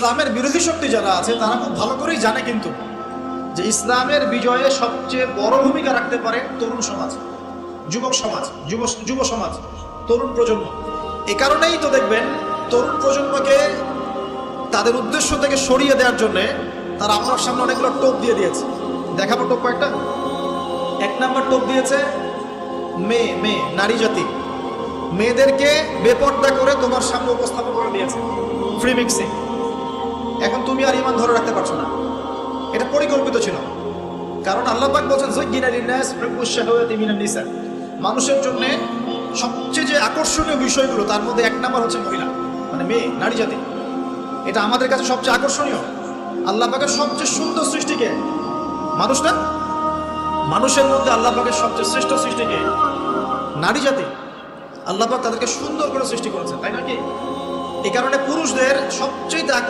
ইসলামের বিরোধী শক্তি যারা আছে, তারা খুব ভালো করেই জানে কিন্তু যে ইসলামের বিজয়ে সবচেয়ে বড় ভূমিকা রাখতে পারে তরুণ সমাজ, যুবক সমাজ, যুব যুব সমাজ, তরুণ প্রজন্ম। এ কারণেই তো দেখবেন তরুণ প্রজন্মকে তাদের উদ্দেশ্য থেকে সরিয়ে দেওয়ার জন্যে তারা আপনার সামনে অনেকগুলো টোপ দিয়ে দিয়েছে। দেখাবো টোপ কয়েকটা। এক নাম্বার টোপ দিয়েছে মেয়ে মেয়ে, নারী জাতি। মেয়েদেরকে বেপর্দা করে তোমার সামনে উপস্থাপন করে দিয়েছে। ফ্রি মিক্সিং এখন তুমি আর ইমান ধরে রাখতে পারছ না। এটা পরিকল্পিত ছিল। কারণ আল্লাহ পাক বলছেন নিসা। মানুষের জন্য সবচেয়ে যে আকর্ষণীয় বিষয়গুলো, তার মধ্যে এক নাম্বার হচ্ছে মহিলা মানে মেয়ে, নারী জাতি। এটা আমাদের কাছে সবচেয়ে আকর্ষণীয়। আল্লাহ পাকের সবচেয়ে সুন্দর সৃষ্টিকে মানুষ না? মানুষের মধ্যে আল্লাহ পাকের সবচেয়ে শ্রেষ্ঠ সৃষ্টিকে নারী জাতি। আল্লাহ পাক তাদেরকে সুন্দর করে সৃষ্টি করেছেন, তাই নাকি এই কারণে পুরুষদের সবচেয়ে আকর্ষণ